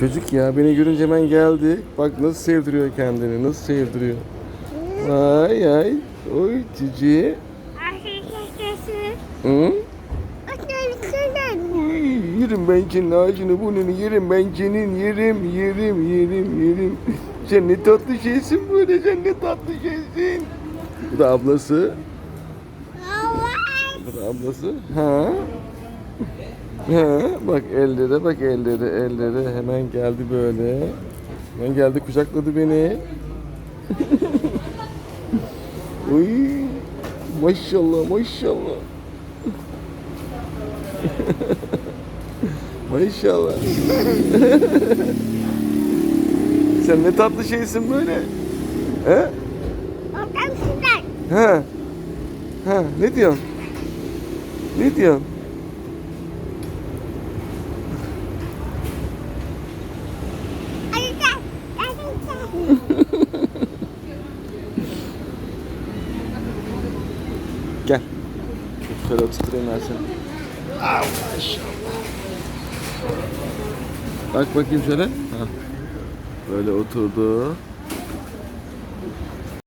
Çocuk ya beni görünce hemen geldi. Bak nasıl sevdiriyor kendini. Nasıl sevdiriyor. Ay ay. Oy cici. Hı? Uy, yerim ben senin ağacını burnunu yerim ben senin yerim yerim yerim yerim. Sen ne tatlı şeysin böyle sen ne tatlı şeysin. Bu da ablası. Bu da ablası. Ha? Ha, bak ellere bak ellere ellere hemen geldi böyle. Hemen geldi kucakladı beni. Uy, maşallah maşallah. maşallah. Sen ne tatlı şeysin böyle. He? Ha. Ha, ne diyorsun? Ne diyorsun? Gel. Şöyle oturtayım ben seni. Aa, maşallah. Bak bakayım şöyle. Ha. Böyle oturdu.